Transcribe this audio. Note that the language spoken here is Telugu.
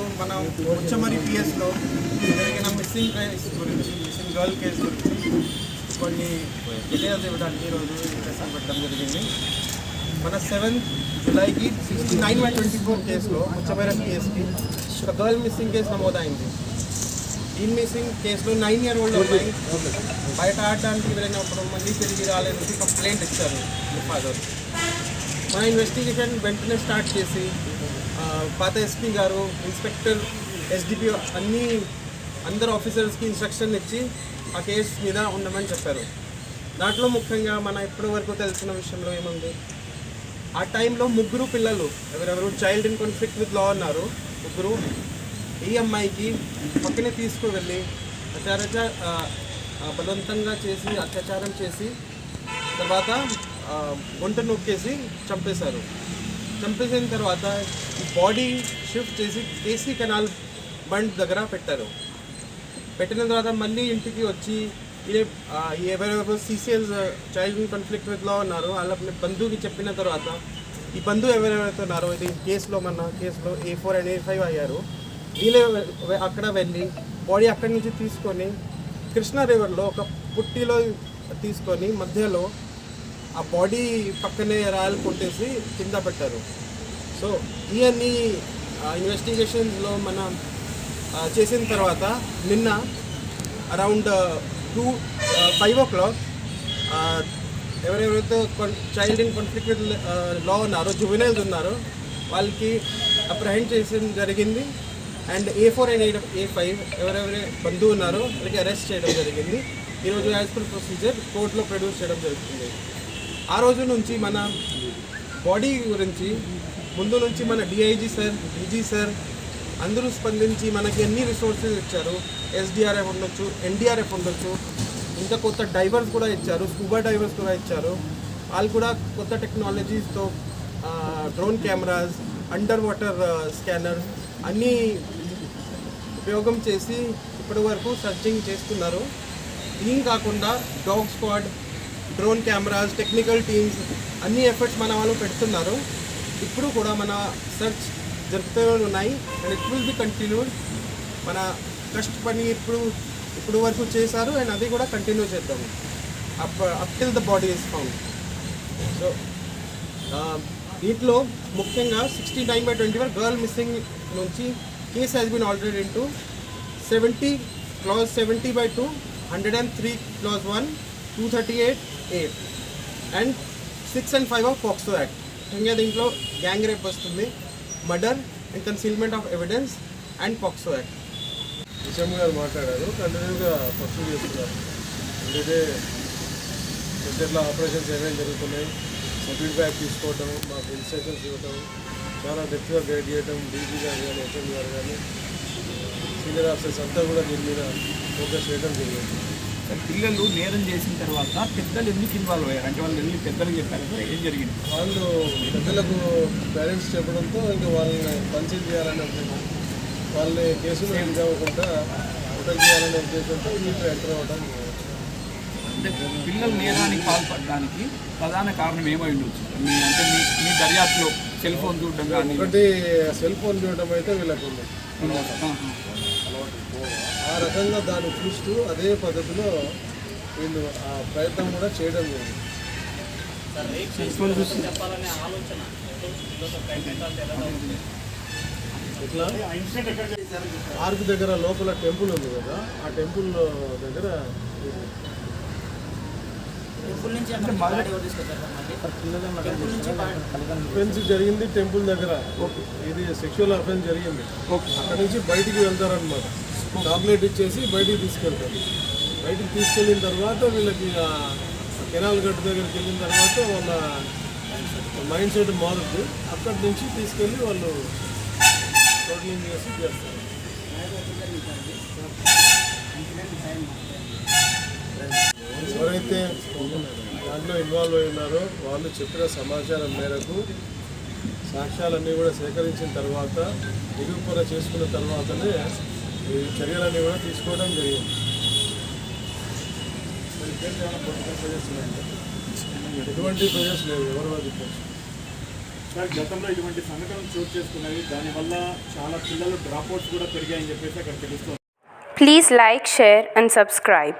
ఇప్పుడు మనం ఉచ్చమరి పిఎస్లో జరిగిన మిస్సింగ్ కేస్ గురించి మిస్సింగ్ గర్ల్ కేసు గురించి కొన్ని డీటెయిల్స్ ఇవ్వడానికి ఈరోజు ఇంట్రెస్ట్ పెట్టడం జరిగింది మన seventh జూలైకి sixty nine by twenty four కేసులో ఉచ్చమరి పిఎస్కి ఒక గర్ల్ మిస్సింగ్ కేసు నమోదైంది ఈ మిస్సింగ్ కేసులో నైన్ ఇయర్ ఓల్డ్ అమ్మాయి బయట ఆడడానికి వెళ్ళినప్పుడు మళ్ళీ తిరిగి రాలేదని కంప్లైంట్ ఇచ్చారు ఫాదర్ మన ఇన్వెస్టిగేషన్ వెంటనే స్టార్ట్ చేసి ఆ, పాత ఎస్పీ గారు ఇన్స్పెక్టర్ ఎస్డిపిఓ అన్ని అందరు ఆఫీసర్స్కి ఇన్స్ట్రక్షన్ ఇచ్చి ఆ కేసు మీద ఉండమని చెప్పారు. దాంట్లో ముఖ్యంగా మన ఇప్పటి వరకు తెలిసిన విషయంలో ఏముంది? ఆ టైంలో ముగ్గురు పిల్లలు ఎవరెవరు child in conflict with law ఉన్నారు ముగ్గురు ఈ అమ్మాయికి పక్కనే తీసుకువెళ్ళి అత్యాచార బలవంతంగా చేసి అత్యాచారం చేసి తర్వాత గుంట నొక్కేసి చంపేశారు. చంపేసిన తర్వాత బాడీ షిఫ్ట్ చేసి కేసీ కెనాల్ బండ్ దగ్గర పెట్టారు. పెట్టిన తర్వాత మళ్ళీ ఇంటికి వచ్చి ఎవరెవరు సీసీఎల్ చైల్డ్ కాన్ఫ్లిక్ట్ విత్లో ఉన్నారు వాళ్ళ బంధువుకి చెప్పిన తర్వాత ఈ బంధువు ఎవరెవరైతే ఉన్నారో ఇది కేసులో మన కేసులో A four and A five అయ్యారు. వీళ్ళే అక్కడ వెళ్ళి బాడీ అక్కడి నుంచి తీసుకొని కృష్ణా రివర్లో ఒక పుట్టిలో తీసుకొని మధ్యలో ఆ బాడీ పక్కనే రాయలు కొట్టేసి కింద పెట్టారు. సో ఇవన్నీ ఇన్వెస్టిగేషన్స్లో మనం చేసిన తర్వాత నిన్న around two five o'clock ఎవరెవరైతే child in conflict with law ఉన్నారో జువెనైల్స్ ఉన్నారో వాళ్ళకి అప్రహెండ్ చేయడం జరిగింది. And A four and eight A five ఎవరెవరి బంధువు ఉన్నారో వాళ్ళకి అరెస్ట్ చేయడం జరిగింది. ఈరోజు యాజ్ పర్ ప్రొసీజర్ కోర్టులో ప్రొడ్యూస్ చేయడం జరుగుతుంది. ఆ రోజు నుంచి మన బాడీ గురించి ముందు నుంచి మన డిఐజీ సార్ డీజీ సార్ అందరూ స్పందించి మనకి ఎన్ని రిసోర్సెస్ ఇచ్చారు? ఎస్డిఆర్ఎఫ్ ఉండొచ్చు ఎన్డీఆర్ఎఫ్ ఉండొచ్చు ఇంకా కొత్త డైవర్స్ కూడా ఇచ్చారు స్కూబా డైవర్స్ కూడా ఇచ్చారు. వాళ్ళు కూడా కొత్త టెక్నాలజీస్తో drone cameras under water scanner అన్నీ ఉపయోగం చేసి ఇప్పటి వరకు సర్చింగ్ చేస్తున్నారు. దీని కాకుండా dog squad drone cameras technical teams అన్ని ఎఫర్ట్స్ మన వాళ్ళు పెడుతున్నారు. ఇప్పుడు కూడా మన సెర్చ్ జరుపుతూ ఉన్నాయి. And it will be continued మన కష్టపడి ఇప్పుడు ఇప్పుడు వరకు చేశారు. అండ్ అది కూడా కంటిన్యూ చేద్దాము. Up up till the body is found so దీంట్లో ముఖ్యంగా sixty nine by twenty one girl missing నుంచి case has been already into seventy clause seventy by two hundred and three clause one two thirty eight eight and six and five of POCSO act ఇంకా దీంట్లో గ్యాంగ్ రేప్ వస్తుంది murder and concealment of evidence and POCSO act విషయం గారు మాట్లాడారు కంటిన్యూగా పర్సూ చేస్తున్నారు. అందుకే ఎట్లా ఆపరేషన్స్ ఏమేమి జరుగుతున్నాయి. ఫీడ్బ్యాక్ తీసుకోవటం మాకు ఇన్స్ట్రక్షన్స్ ఇవ్వటం చాలా డెప్త్గా గైడ్ చేయటం డీజీ గారు కానీ హెచ్ఎం గారు కానీ సీనియర్ ఆఫీసర్స్ అంతా కూడా దీని మీద ఫోకస్ చేయడం జరిగింది. పిల్లలు నేరం చేసిన తర్వాత పెద్దలు ఎందుకు ఇన్వాల్వ్ అయ్యారు? అంటే వాళ్ళు వెళ్ళి పెద్దలు చెప్పారు సార్? ఏం జరిగింది? వాళ్ళు పెద్దలకు పేరెంట్స్ చెప్పడంతో ఇంకా వాళ్ళని కన్సిల్ చేయాలనే ఉద్దేశం. వాళ్ళని కేసులు ఇది అవ్వకుండా ప్రొటెక్ట్ చేయాలనే ఉద్దేశంతో వీళ్ళు ఎంటర్ అవ్వడం అంటే పిల్లలు నేరానికి పాల్పడడానికి ప్రధాన కారణం ఏమై ఉండొచ్చు? మీ అంటే మీ మీ దర్యాప్తులో సెల్ ఫోన్ చూడడం కానీ ఒకటి సెల్ ఫోన్ చూడటం అయితే వీళ్ళకు ఆహా. ఆ రకంగా దాన్ని చూస్తూ అదే పద్ధతిలో వీళ్ళు ఆ ప్రయత్నం కూడా చేయడం చూసి ఇట్లా పార్క్ దగ్గర లోపల టెంపుల్ ఉంది కదా ఆ టెంపుల్ దగ్గర అంటే మొదటి అఫెన్స్ జరిగింది టెంపుల్ దగ్గర. ఇది సెక్షువల్ అఫెన్స్ జరిగింది. ఓకే. అక్కడ నుంచి బయటికి వెళ్తారనమాట చాక్లెట్ ఇచ్చేసి బయటికి తీసుకెళ్తారు. బయటికి తీసుకెళ్ళిన తర్వాత వీళ్ళకి కెనాల్ గట్టు దగ్గరికి వెళ్ళిన తర్వాత వాళ్ళ మైండ్ సెట్ మారుద్ది. అక్కడి నుంచి తీసుకెళ్ళి వాళ్ళు టోటలింగ్ చేసి చేస్తారు. ఎవరైతే దాంట్లో ఇన్వాల్వ్ అయి ఉన్నారో వాళ్ళు చెప్పిన సమాచారం మేరకు సాక్ష్యాలన్నీ కూడా సేకరించిన తర్వాత నిరూపణ చేసుకున్న తర్వాతనే ఈ చర్యలన్నీ కూడా తీసుకోవడం జరిగింది. ఎటువంటి ప్రజెస్ లేవు. ఎవరు అది సార్ గతంలో ఇటువంటి సంఘటనలు చోటు చేసుకున్నవి దానివల్ల చాలా పిల్లలు డ్రాప్అవుట్స్ కూడా పెరిగాయని చెప్పేసి అక్కడ తెలుస్తుంది. Please like, share, and subscribe.